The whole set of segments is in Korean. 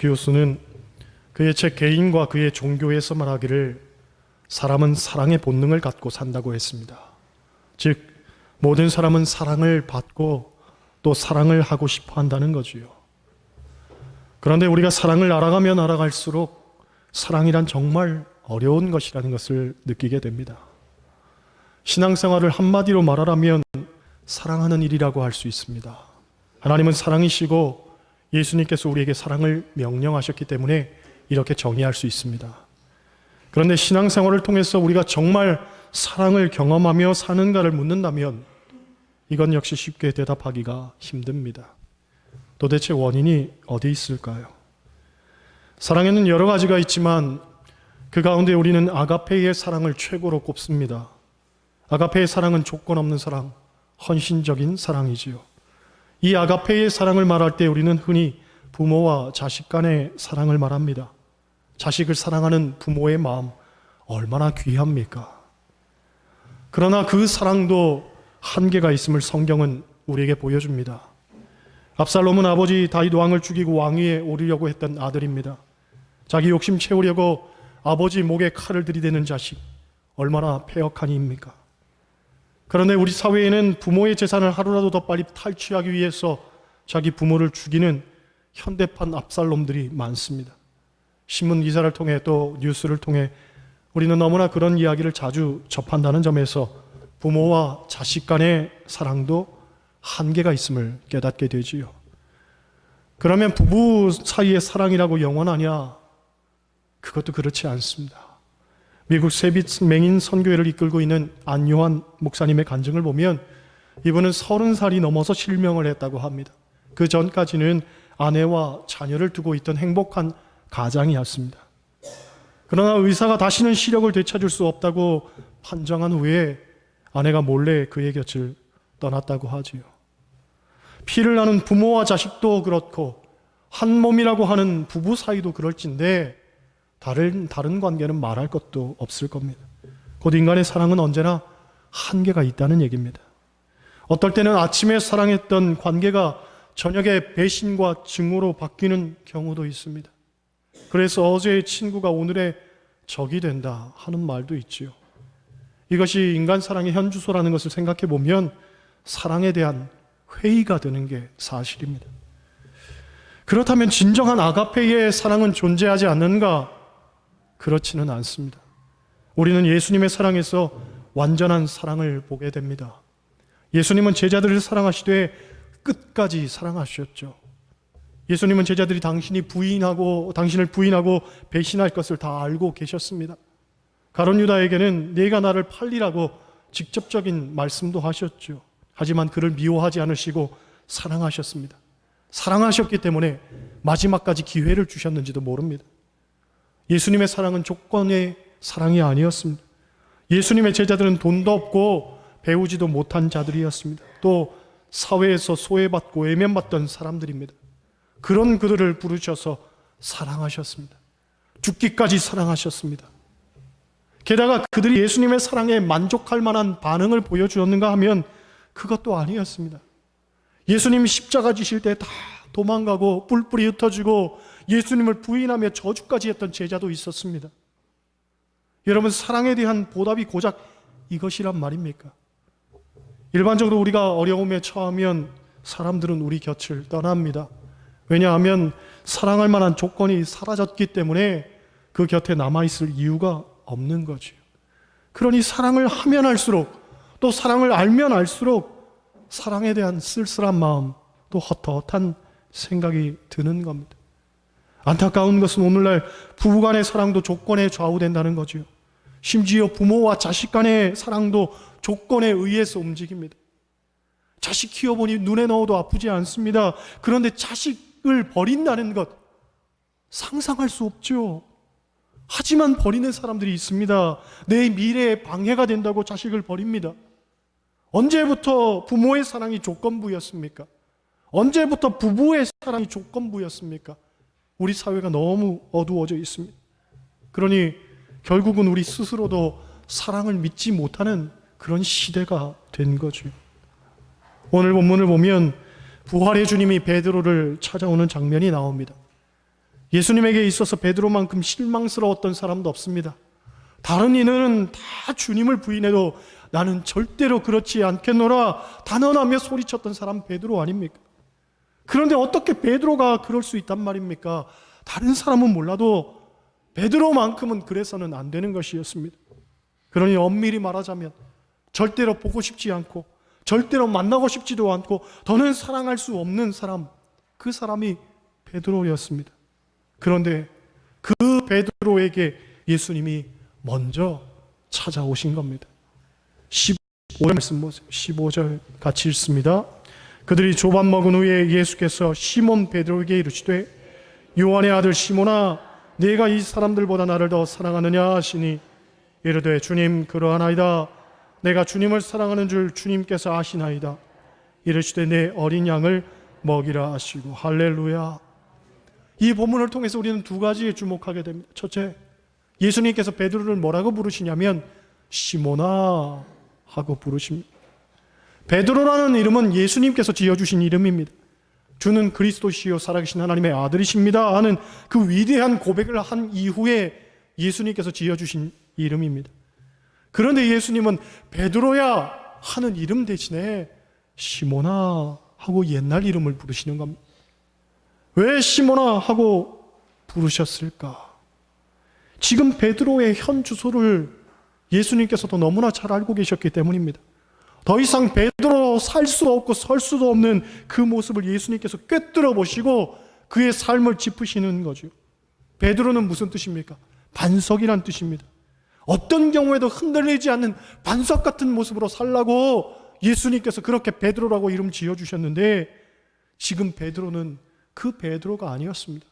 모티키우스는 그의 책 개인과 그의 종교에서 말하기를 사람은 사랑의 본능을 갖고 산다고 했습니다. 즉 모든 사람은 사랑을 받고 또 사랑을 하고 싶어 한다는 거지요. 그런데 우리가 사랑을 알아가면 알아갈수록 사랑이란 정말 어려운 것이라는 것을 느끼게 됩니다. 신앙생활을 한마디로 말하라면 사랑하는 일이라고 할 수 있습니다. 하나님은 사랑이시고 예수님께서 우리에게 사랑을 명령하셨기 때문에 이렇게 정의할 수 있습니다. 그런데 신앙생활을 통해서 우리가 정말 사랑을 경험하며 사는가를 묻는다면 이건 역시 쉽게 대답하기가 힘듭니다. 도대체 원인이 어디 있을까요? 사랑에는 여러 가지가 있지만 그 가운데 우리는 아가페의 사랑을 최고로 꼽습니다. 아가페의 사랑은 조건 없는 사랑, 헌신적인 사랑이지요. 이 아가페의 사랑을 말할 때 우리는 흔히 부모와 자식 간의 사랑을 말합니다. 자식을 사랑하는 부모의 마음 얼마나 귀합니까? 그러나 그 사랑도 한계가 있음을 성경은 우리에게 보여줍니다. 압살롬은 아버지 다윗 왕을 죽이고 왕위에 오르려고 했던 아들입니다. 자기 욕심 채우려고 아버지 목에 칼을 들이대는 자식 얼마나 폐역한 이입니까? 그런데 우리 사회에는 부모의 재산을 하루라도 더 빨리 탈취하기 위해서 자기 부모를 죽이는 현대판 압살롬들이 많습니다. 신문 기사를 통해 또 뉴스를 통해 우리는 너무나 그런 이야기를 자주 접한다는 점에서 부모와 자식 간의 사랑도 한계가 있음을 깨닫게 되지요. 그러면 부부 사이의 사랑이라고 영원하냐? 그것도 그렇지 않습니다. 미국 세빛 맹인 선교회를 이끌고 있는 안요한 목사님의 간증을 보면 이분은 서른 살이 넘어서 실명을 했다고 합니다. 그 전까지는 아내와 자녀를 두고 있던 행복한 가장이었습니다. 그러나 의사가 다시는 시력을 되찾을 수 없다고 판정한 후에 아내가 몰래 그의 곁을 떠났다고 하지요. 피를 나는 부모와 자식도 그렇고 한 몸이라고 하는 부부 사이도 그럴진데 다른 다른 관계는 말할 것도 없을 겁니다. 곧 인간의 사랑은 언제나 한계가 있다는 얘기입니다. 어떨 때는 아침에 사랑했던 관계가 저녁에 배신과 증오로 바뀌는 경우도 있습니다. 그래서 어제의 친구가 오늘의 적이 된다 하는 말도 있지요. 이것이 인간 사랑의 현주소라는 것을 생각해 보면 사랑에 대한 회의가 되는 게 사실입니다. 그렇다면 진정한 아가페의 사랑은 존재하지 않는가? 그렇지는 않습니다. 우리는 예수님의 사랑에서 완전한 사랑을 보게 됩니다. 예수님은 제자들을 사랑하시되 끝까지 사랑하셨죠. 예수님은 제자들이 당신이 부인하고 당신을 부인하고 배신할 것을 다 알고 계셨습니다. 가론 유다에게는 네가 나를 팔리라고 직접적인 말씀도 하셨죠. 하지만 그를 미워하지 않으시고 사랑하셨습니다. 사랑하셨기 때문에 마지막까지 기회를 주셨는지도 모릅니다. 예수님의 사랑은 조건의 사랑이 아니었습니다. 예수님의 제자들은 돈도 없고 배우지도 못한 자들이었습니다. 또 사회에서 소외받고 외면받던 사람들입니다. 그런 그들을 부르셔서 사랑하셨습니다. 죽기까지 사랑하셨습니다. 게다가 그들이 예수님의 사랑에 만족할 만한 반응을 보여주었는가 하면 그것도 아니었습니다. 예수님 십자가 지실 때 다 도망가고 뿔뿔이 흩어지고 예수님을 부인하며 저주까지 했던 제자도 있었습니다. 여러분 사랑에 대한 보답이 고작 이것이란 말입니까? 일반적으로 우리가 어려움에 처하면 사람들은 우리 곁을 떠납니다. 왜냐하면 사랑할 만한 조건이 사라졌기 때문에 그 곁에 남아있을 이유가 없는 거지요. 그러니 사랑을 하면 할수록 또 사랑을 알면 알수록 사랑에 대한 쓸쓸한 마음 또 헛헛한 생각이 드는 겁니다. 안타까운 것은 오늘날 부부간의 사랑도 조건에 좌우된다는 거지요. 심지어 부모와 자식 간의 사랑도 조건에 의해서 움직입니다. 자식 키워보니 눈에 넣어도 아프지 않습니다. 그런데 자식 자식을 버린다는 것 상상할 수 없죠. 하지만 버리는 사람들이 있습니다. 내 미래에 방해가 된다고 자식을 버립니다. 언제부터 부모의 사랑이 조건부였습니까? 언제부터 부부의 사랑이 조건부였습니까? 우리 사회가 너무 어두워져 있습니다. 그러니 결국은 우리 스스로도 사랑을 믿지 못하는 그런 시대가 된 거죠. 오늘 본문을 보면 부활의 주님이 베드로를 찾아오는 장면이 나옵니다. 예수님에게 있어서 베드로만큼 실망스러웠던 사람도 없습니다. 다른 이들은 다 주님을 부인해도 나는 절대로 그렇지 않겠노라 단언하며 소리쳤던 사람 베드로 아닙니까? 그런데 어떻게 베드로가 그럴 수 있단 말입니까? 다른 사람은 몰라도 베드로만큼은 그래서는 안 되는 것이었습니다. 그러니 엄밀히 말하자면 절대로 보고 싶지 않고 절대로 만나고 싶지도 않고 더는 사랑할 수 없는 사람 그 사람이 베드로였습니다. 그런데 그 베드로에게 예수님이 먼저 찾아오신 겁니다. 15절 말씀 보세요. 15절 같이 읽습니다. 그들이 조밥 먹은 후에 예수께서 시몬 베드로에게 이르시되 요한의 아들 시몬아 네가 이 사람들보다 나를 더 사랑하느냐 하시니 이르되 주님 그러하나이다 내가 주님을 사랑하는 줄 주님께서 아시나이다 이르시되 내 어린 양을 먹이라 하시고 할렐루야 이 본문을 통해서 우리는 두 가지에 주목하게 됩니다. 첫째, 예수님께서 베드로를 뭐라고 부르시냐면 시모나 하고 부르십니다. 베드로라는 이름은 예수님께서 지어주신 이름입니다. 주는 그리스도시요 살아계신 하나님의 아들이십니다 하는 그 위대한 고백을 한 이후에 예수님께서 지어주신 이름입니다. 그런데 예수님은 베드로야 하는 이름 대신에 시모나 하고 옛날 이름을 부르시는 겁니다. 왜 시모나 하고 부르셨을까? 지금 베드로의 현 주소를 예수님께서도 너무나 잘 알고 계셨기 때문입니다. 더 이상 베드로 살수 없고 설 수도 없는 그 모습을 예수님께서 꿰뚫어 보시고 그의 삶을 짚으시는 거죠. 베드로는 무슨 뜻입니까? 반석이란 뜻입니다. 어떤 경우에도 흔들리지 않는 반석 같은 모습으로 살라고 예수님께서 그렇게 베드로라고 이름 지어 주셨는데 지금 베드로는 그 베드로가 아니었습니다.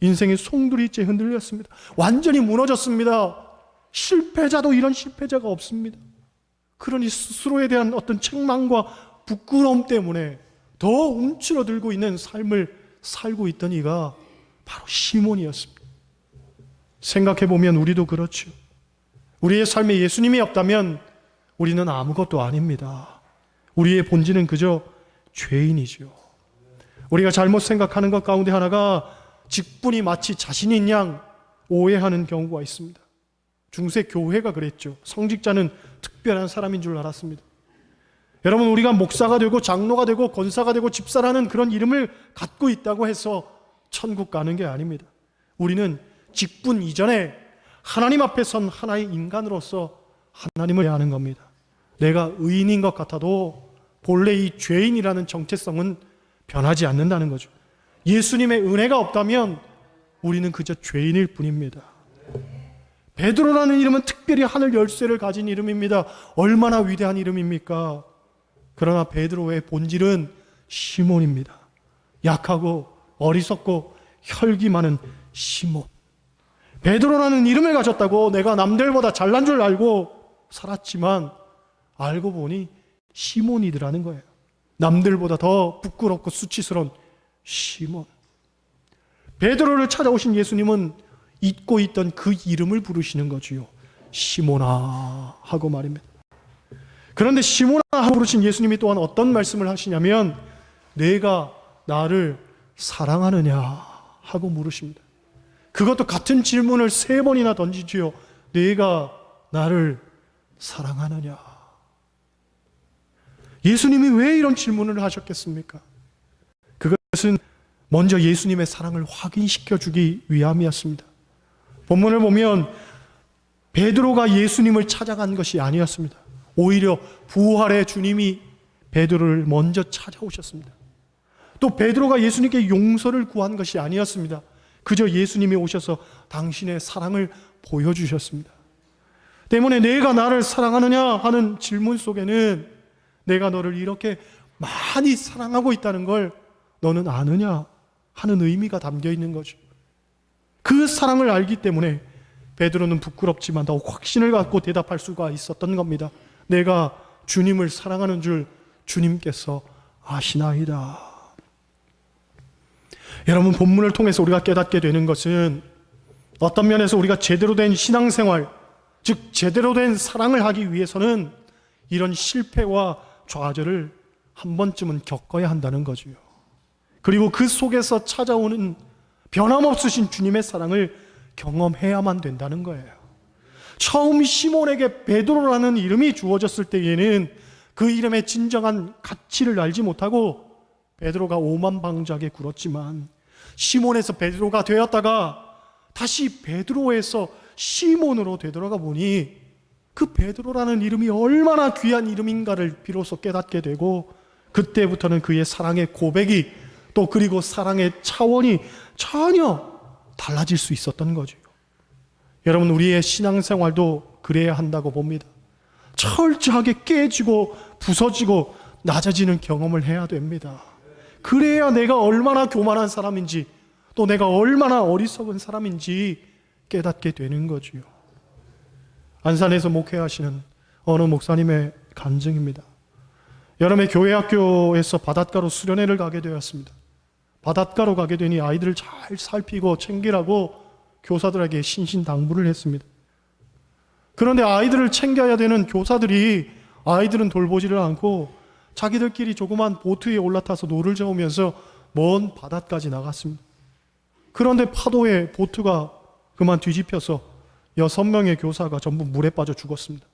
인생의 송두리째 흔들렸습니다. 완전히 무너졌습니다. 실패자도 이런 실패자가 없습니다. 그러니 스스로에 대한 어떤 책망과 부끄러움 때문에 더 움츠러들고 있는 삶을 살고 있던 이가 바로 시몬이었습니다. 생각해 보면 우리도 그렇죠. 우리의 삶에 예수님이 없다면 우리는 아무것도 아닙니다. 우리의 본질은 그저 죄인이죠. 우리가 잘못 생각하는 것 가운데 하나가 직분이 마치 자신인 양 오해하는 경우가 있습니다. 중세 교회가 그랬죠. 성직자는 특별한 사람인 줄 알았습니다. 여러분 우리가 목사가 되고 장로가 되고 권사가 되고 집사라는 그런 이름을 갖고 있다고 해서 천국 가는 게 아닙니다. 우리는 직분 이전에 하나님 앞에 선 하나의 인간으로서 하나님을 아는 겁니다. 내가 의인인 것 같아도 본래 이 죄인이라는 정체성은 변하지 않는다는 거죠. 예수님의 은혜가 없다면 우리는 그저 죄인일 뿐입니다. 베드로라는 이름은 특별히 하늘 열쇠를 가진 이름입니다. 얼마나 위대한 이름입니까? 그러나 베드로의 본질은 시몬입니다. 약하고 어리석고 혈기 많은 시몬. 베드로라는 이름을 가졌다고 내가 남들보다 잘난 줄 알고 살았지만 알고 보니 시몬이더라는 거예요. 남들보다 더 부끄럽고 수치스러운 시몬. 베드로를 찾아오신 예수님은 잊고 있던 그 이름을 부르시는 거지요. 시모나 하고 말입니다. 그런데 시모나 하고 부르신 예수님이 또한 어떤 말씀을 하시냐면 내가 나를 사랑하느냐 하고 물으십니다. 그것도 같은 질문을 세 번이나 던지지요. 내가 나를 사랑하느냐. 예수님이 왜 이런 질문을 하셨겠습니까? 그것은 먼저 예수님의 사랑을 확인시켜 주기 위함이었습니다. 본문을 보면 베드로가 예수님을 찾아간 것이 아니었습니다. 오히려 부활의 주님이 베드로를 먼저 찾아오셨습니다. 또 베드로가 예수님께 용서를 구한 것이 아니었습니다. 그저 예수님이 오셔서 당신의 사랑을 보여주셨습니다. 때문에 내가 나를 사랑하느냐 하는 질문 속에는 내가 너를 이렇게 많이 사랑하고 있다는 걸 너는 아느냐 하는 의미가 담겨 있는 거죠. 그 사랑을 알기 때문에 베드로는 부끄럽지만 더욱 확신을 갖고 대답할 수가 있었던 겁니다. 내가 주님을 사랑하는 줄 주님께서 아시나이다. 여러분 본문을 통해서 우리가 깨닫게 되는 것은 어떤 면에서 우리가 제대로 된 신앙생활, 즉 제대로 된 사랑을 하기 위해서는 이런 실패와 좌절을 한 번쯤은 겪어야 한다는 거지요. 그리고 그 속에서 찾아오는 변함없으신 주님의 사랑을 경험해야만 된다는 거예요. 처음 시몬에게 베드로라는 이름이 주어졌을 때에는 그 이름의 진정한 가치를 알지 못하고 베드로가 오만방자하게 굴었지만 시몬에서 베드로가 되었다가 다시 베드로에서 시몬으로 되돌아가 보니 그 베드로라는 이름이 얼마나 귀한 이름인가를 비로소 깨닫게 되고 그때부터는 그의 사랑의 고백이 또 그리고 사랑의 차원이 전혀 달라질 수 있었던 거죠. 여러분 우리의 신앙생활도 그래야 한다고 봅니다. 철저하게 깨지고 부서지고 낮아지는 경험을 해야 됩니다. 그래야 내가 얼마나 교만한 사람인지 또 내가 얼마나 어리석은 사람인지 깨닫게 되는 거지요. 안산에서 목회하시는 어느 목사님의 간증입니다. 여름에 교회 학교에서 바닷가로 수련회를 가게 되었습니다. 바닷가로 가게 되니 아이들을 잘 살피고 챙기라고 교사들에게 신신당부를 했습니다. 그런데 아이들을 챙겨야 되는 교사들이 아이들은 돌보지를 않고 자기들끼리 조그만 보트에 올라타서 노를 저으면서 먼 바다까지 나갔습니다. 그런데 파도에 보트가 그만 뒤집혀서 여섯 명의 교사가 전부 물에 빠져 죽었습니다.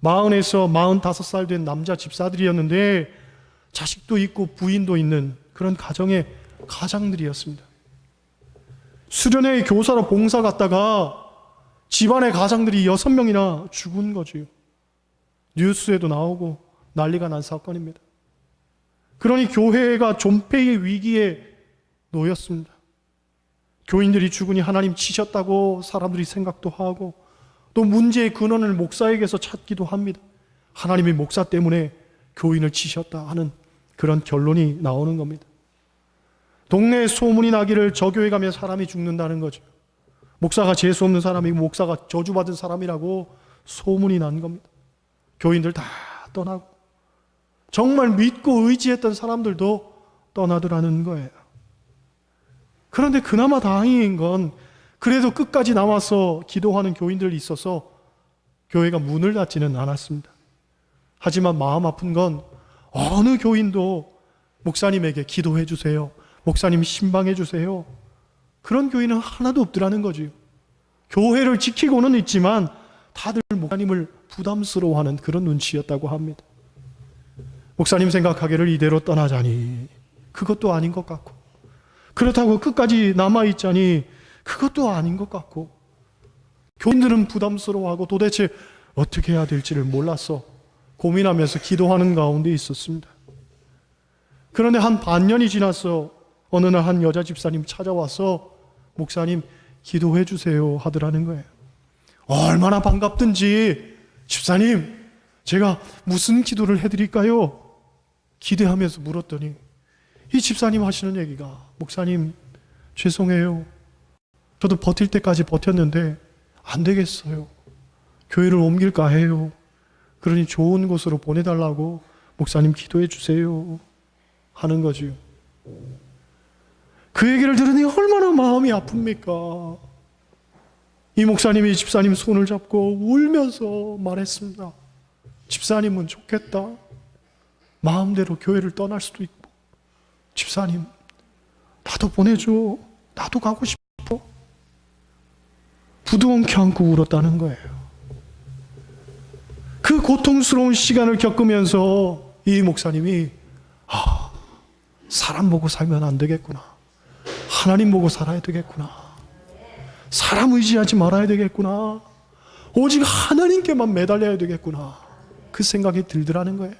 마흔에서 마흔다섯 살 된 남자 집사들이었는데 자식도 있고 부인도 있는 그런 가정의 가장들이었습니다. 수련회 교사로 봉사 갔다가 집안의 가장들이 여섯 명이나 죽은 거지요. 뉴스에도 나오고 난리가 난 사건입니다. 그러니 교회가 존폐의 위기에 놓였습니다. 교인들이 죽으니 하나님 치셨다고 사람들이 생각도 하고 또 문제의 근원을 목사에게서 찾기도 합니다. 하나님이 목사 때문에 교인을 치셨다 하는 그런 결론이 나오는 겁니다. 동네에 소문이 나기를 저 교회 가면 사람이 죽는다는 거죠. 목사가 재수 없는 사람이고 목사가 저주받은 사람이라고 소문이 난 겁니다. 교인들 다 떠나고 정말 믿고 의지했던 사람들도 떠나더라는 거예요. 그런데 그나마 다행인 건 그래도 끝까지 남아서 기도하는 교인들이 있어서 교회가 문을 닫지는 않았습니다. 하지만 마음 아픈 건 어느 교인도 목사님에게 기도해 주세요. 목사님 신방해 주세요. 그런 교인은 하나도 없더라는 거지요. 교회를 지키고는 있지만 다들 목사님을 부담스러워하는 그런 눈치였다고 합니다. 목사님 생각하기를 이대로 떠나자니 그것도 아닌 것 같고 그렇다고 끝까지 남아 있자니 그것도 아닌 것 같고 교인들은 부담스러워하고 도대체 어떻게 해야 될지를 몰라서 고민하면서 기도하는 가운데 있었습니다. 그런데 한 반년이 지나서 어느 날 한 여자 집사님 찾아와서 목사님 기도해 주세요 하더라는 거예요. 얼마나 반갑든지 집사님 제가 무슨 기도를 해드릴까요? 기대하면서 물었더니 이 집사님 하시는 얘기가 목사님 죄송해요. 저도 버틸 때까지 버텼는데 안 되겠어요. 교회를 옮길까 해요. 그러니 좋은 곳으로 보내달라고 목사님 기도해 주세요. 하는 거지요. 그 얘기를 들으니 얼마나 마음이 아픕니까? 이 목사님이 집사님 손을 잡고 울면서 말했습니다. 집사님은 좋겠다. 마음대로 교회를 떠날 수도 있고. 집사님, 나도 보내줘. 나도 가고 싶어. 부둥켜 안고 울었다는 거예요. 그 고통스러운 시간을 겪으면서 이 목사님이 아, 사람 보고 살면 안 되겠구나. 하나님 보고 살아야 되겠구나. 사람 의지하지 말아야 되겠구나. 오직 하나님께만 매달려야 되겠구나. 그 생각이 들더라는 거예요.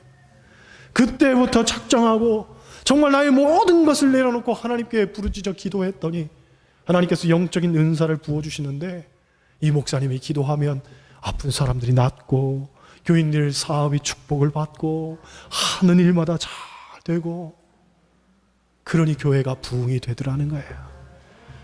그때부터 작정하고 정말 나의 모든 것을 내려놓고 하나님께 부르짖어 기도했더니 하나님께서 영적인 은사를 부어주시는데 이 목사님이 기도하면 아픈 사람들이 낫고 교인들 사업이 축복을 받고 하는 일마다 잘 되고 그러니 교회가 부흥이 되더라는 거예요.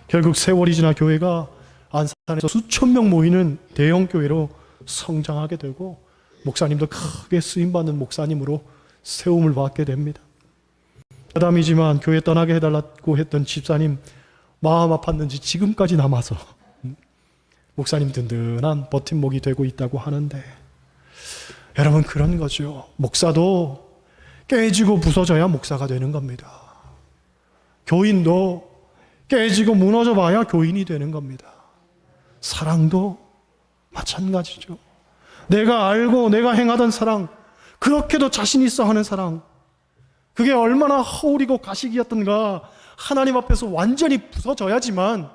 결국 세월이 지나 교회가 안산에서 수천 명 모이는 대형 교회로 성장하게 되고 목사님도 크게 쓰임 받는 목사님으로 세움을 받게 됩니다. 여담이지만 교회 떠나게 해달라고 했던 집사님 마음 아팠는지 지금까지 남아서 목사님 든든한 버팀목이 되고 있다고 하는데 여러분 그런 거죠. 목사도 깨지고 부서져야 목사가 되는 겁니다. 교인도 깨지고 무너져 봐야 교인이 되는 겁니다. 사랑도 마찬가지죠. 내가 알고 내가 행하던 사랑, 그렇게도 자신 있어 하는 사랑, 그게 얼마나 허울이고 가식이었던가 하나님 앞에서 완전히 부서져야지만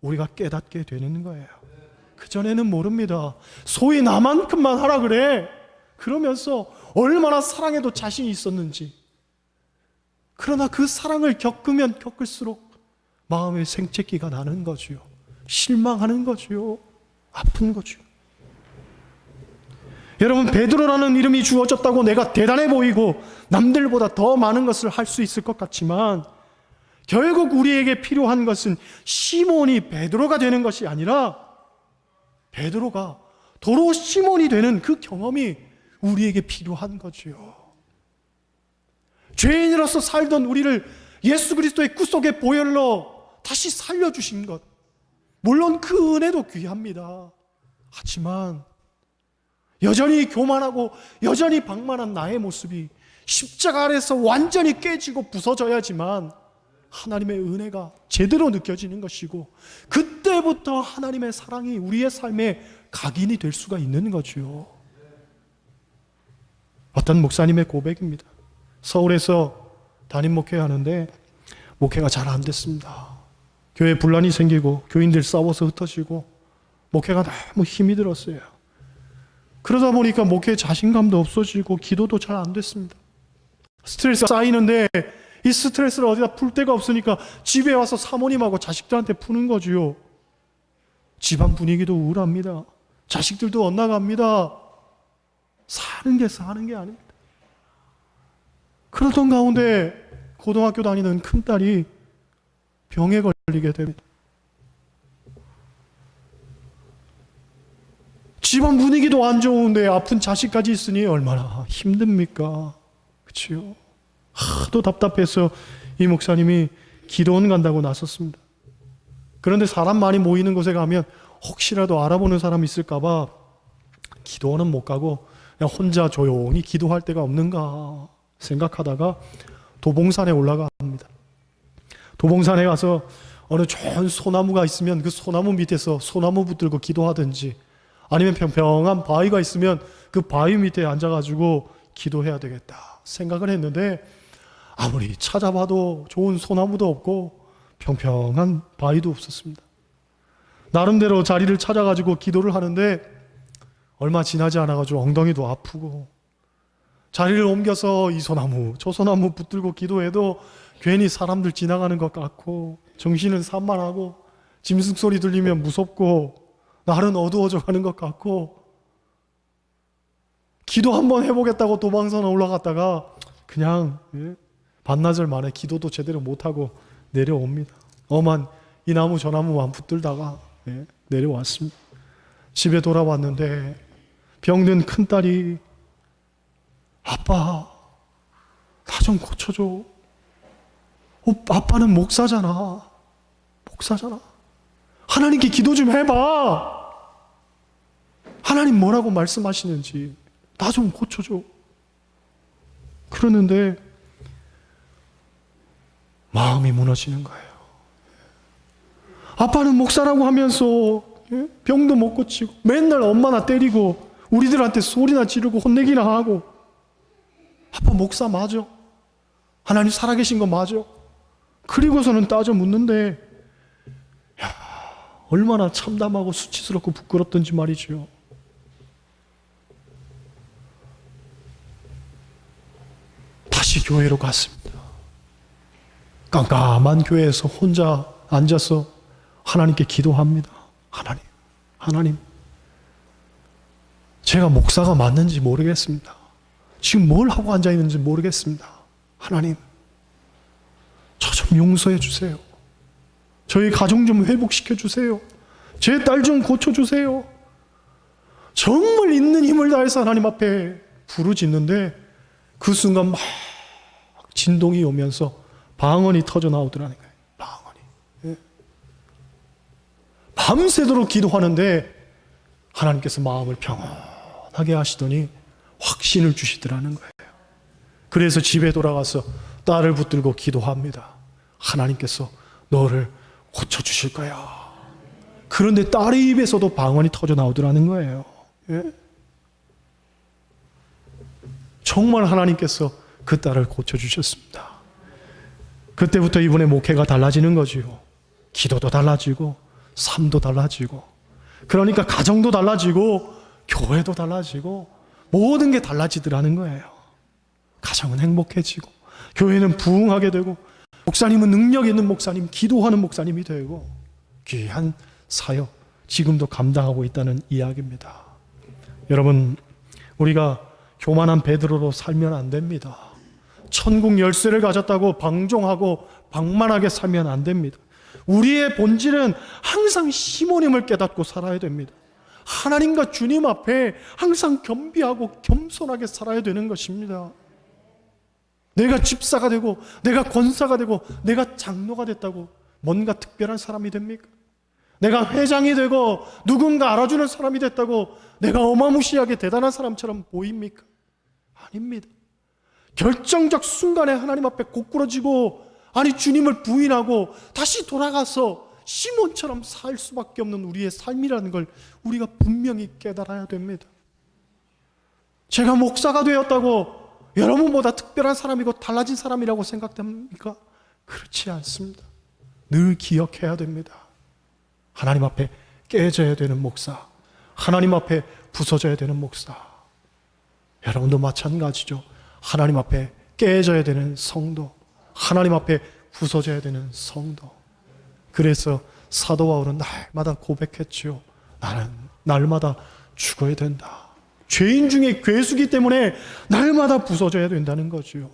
우리가 깨닫게 되는 거예요. 그전에는 모릅니다. 소위 나만큼만 하라 그래. 그러면서 얼마나 사랑에도 자신이 있었는지. 그러나 그 사랑을 겪으면 겪을수록 마음의 생채기가 나는 거지요. 실망하는 거지요. 아픈 거지요. 여러분 베드로라는 이름이 주어졌다고 내가 대단해 보이고 남들보다 더 많은 것을 할 수 있을 것 같지만 결국 우리에게 필요한 것은 시몬이 베드로가 되는 것이 아니라 베드로가 도로 시몬이 되는 그 경험이 우리에게 필요한 거지요. 죄인으로서 살던 우리를 예수 그리스도의 구속의 보혈로 다시 살려주신 것. 물론 그 은혜도 귀합니다. 하지만 여전히 교만하고 여전히 방만한 나의 모습이 십자가 아래서 완전히 깨지고 부서져야지만 하나님의 은혜가 제대로 느껴지는 것이고 그때부터 하나님의 사랑이 우리의 삶에 각인이 될 수가 있는 거죠. 어떤 목사님의 고백입니다. 서울에서 담임 목회하는데 목회가 잘 안 됐습니다. 교회 분란이 생기고 교인들 싸워서 흩어지고 목회가 너무 힘이 들었어요. 그러다 보니까 목회에 자신감도 없어지고 기도도 잘 안 됐습니다. 스트레스 쌓이는데 이 스트레스를 어디다 풀 데가 없으니까 집에 와서 사모님하고 자식들한테 푸는 거지요. 집안 분위기도 우울합니다. 자식들도 엇나갑니다. 사는 게 사는 게 아닙니다. 그러던 가운데 고등학교 다니는 큰딸이 병에 걸리게 됩니다. 집안 분위기도 안 좋은데 아픈 자식까지 있으니 얼마나 힘듭니까? 그치요? 하도 답답해서 이 목사님이 기도원 간다고 나섰습니다. 그런데 사람 많이 모이는 곳에 가면 혹시라도 알아보는 사람 있을까봐 기도원은 못 가고 그냥 혼자 조용히 기도할 데가 없는가 생각하다가 도봉산에 올라갑니다. 도봉산에 가서 어느 좋은 소나무가 있으면 그 소나무 밑에서 소나무 붙들고 기도하든지 아니면 평평한 바위가 있으면 그 바위 밑에 앉아가지고 기도해야 되겠다 생각을 했는데 아무리 찾아봐도 좋은 소나무도 없고 평평한 바위도 없었습니다. 나름대로 자리를 찾아가지고 기도를 하는데 얼마 지나지 않아가지고 엉덩이도 아프고 자리를 옮겨서 이 소나무 저 소나무 붙들고 기도해도 괜히 사람들 지나가는 것 같고 정신은 산만하고 짐승 소리 들리면 무섭고 날은 어두워져 가는 것 같고 기도 한번 해보겠다고 도방선 올라갔다가 그냥 예, 반나절 만에 기도도 제대로 못하고 내려옵니다. 엄한 이 나무 저 나무만 붙들다가 예, 내려왔습니다. 집에 돌아왔는데 병든 큰딸이 아빠 나 좀 고쳐줘. 어, 아빠는 목사잖아. 목사잖아. 하나님께 기도 좀 해봐. 하나님 뭐라고 말씀하시는지 나 좀 고쳐줘. 그러는데 마음이 무너지는 거예요. 아빠는 목사라고 하면서 예? 병도 못 고치고 맨날 엄마나 때리고 우리들한테 소리나 지르고 혼내기나 하고 아빠 목사 맞아. 하나님 살아계신 거 맞아. 그리고서는 따져 묻는데 야, 얼마나 참담하고 수치스럽고 부끄럽던지 말이죠. 다시 교회로 갔습니다. 깜깜한 교회에서 혼자 앉아서 하나님께 기도합니다. 하나님, 하나님. 제가 목사가 맞는지 모르겠습니다. 지금 뭘 하고 앉아 있는지 모르겠습니다. 하나님, 저 좀 용서해 주세요. 저희 가정 좀 회복시켜 주세요. 제 딸 좀 고쳐 주세요. 정말 있는 힘을 다해서 하나님 앞에 부르짖는데 그 순간 막 진동이 오면서 방언이 터져 나오더라는 거예요. 방언이. 예. 밤새도록 기도하는데 하나님께서 마음을 평온 하게 하시더니 확신을 주시더라는 거예요. 그래서 집에 돌아가서 딸을 붙들고 기도합니다. 하나님께서 너를 고쳐주실 거야. 그런데 딸의 입에서도 방언이 터져 나오더라는 거예요. 예? 정말 하나님께서 그 딸을 고쳐주셨습니다. 그때부터 이분의 목회가 달라지는 거지요. 기도도 달라지고, 삶도 달라지고, 그러니까 가정도 달라지고, 교회도 달라지고, 모든 게 달라지더라는 거예요. 가정은 행복해지고, 교회는 부흥하게 되고, 목사님은 능력 있는 목사님, 기도하는 목사님이 되고, 귀한 사역, 지금도 감당하고 있다는 이야기입니다. 여러분, 우리가 교만한 베드로로 살면 안 됩니다. 천국 열쇠를 가졌다고 방종하고 방만하게 살면 안 됩니다. 우리의 본질은 항상 시모님을 깨닫고 살아야 됩니다. 하나님과 주님 앞에 항상 겸비하고 겸손하게 살아야 되는 것입니다. 내가 집사가 되고, 내가 권사가 되고, 내가 장로가 됐다고 뭔가 특별한 사람이 됩니까? 내가 회장이 되고, 누군가 알아주는 사람이 됐다고 내가 어마무시하게 대단한 사람처럼 보입니까? 아닙니다. 결정적 순간에 하나님 앞에 고꾸러지고 아니 주님을 부인하고 다시 돌아가서 시몬처럼 살 수밖에 없는 우리의 삶이라는 걸 우리가 분명히 깨달아야 됩니다. 제가 목사가 되었다고 여러분보다 특별한 사람이고 달라진 사람이라고 생각됩니까? 그렇지 않습니다. 늘 기억해야 됩니다. 하나님 앞에 깨져야 되는 목사, 하나님 앞에 부서져야 되는 목사. 여러분도 마찬가지죠. 하나님 앞에 깨져야 되는 성도, 하나님 앞에 부서져야 되는 성도. 그래서 사도 바울은 날마다 고백했지요. 나는 날마다 죽어야 된다. 죄인 중에 괴수기 때문에 날마다 부서져야 된다는 거지요.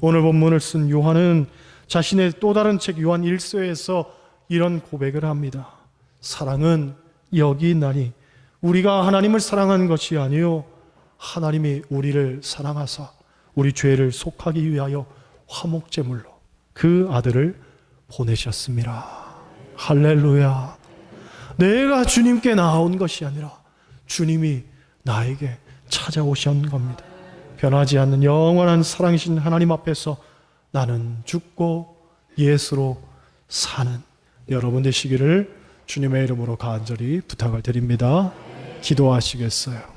오늘 본문을 쓴 요한은 자신의 또 다른 책 요한 1서에서 이런 고백을 합니다. 사랑은 여기 있나니 우리가 하나님을 사랑한 것이 아니요 하나님이 우리를 사랑하사 우리 죄를 속하기 위하여 화목제물로 그 아들을 보내셨습니다. 할렐루야. 내가 주님께 나온 것이 아니라 주님이 나에게 찾아오신 겁니다. 변하지 않는 영원한 사랑이신 하나님 앞에서 나는 죽고 예수로 사는 여러분 되시기를 주님의 이름으로 간절히 부탁을 드립니다. 기도하시겠어요?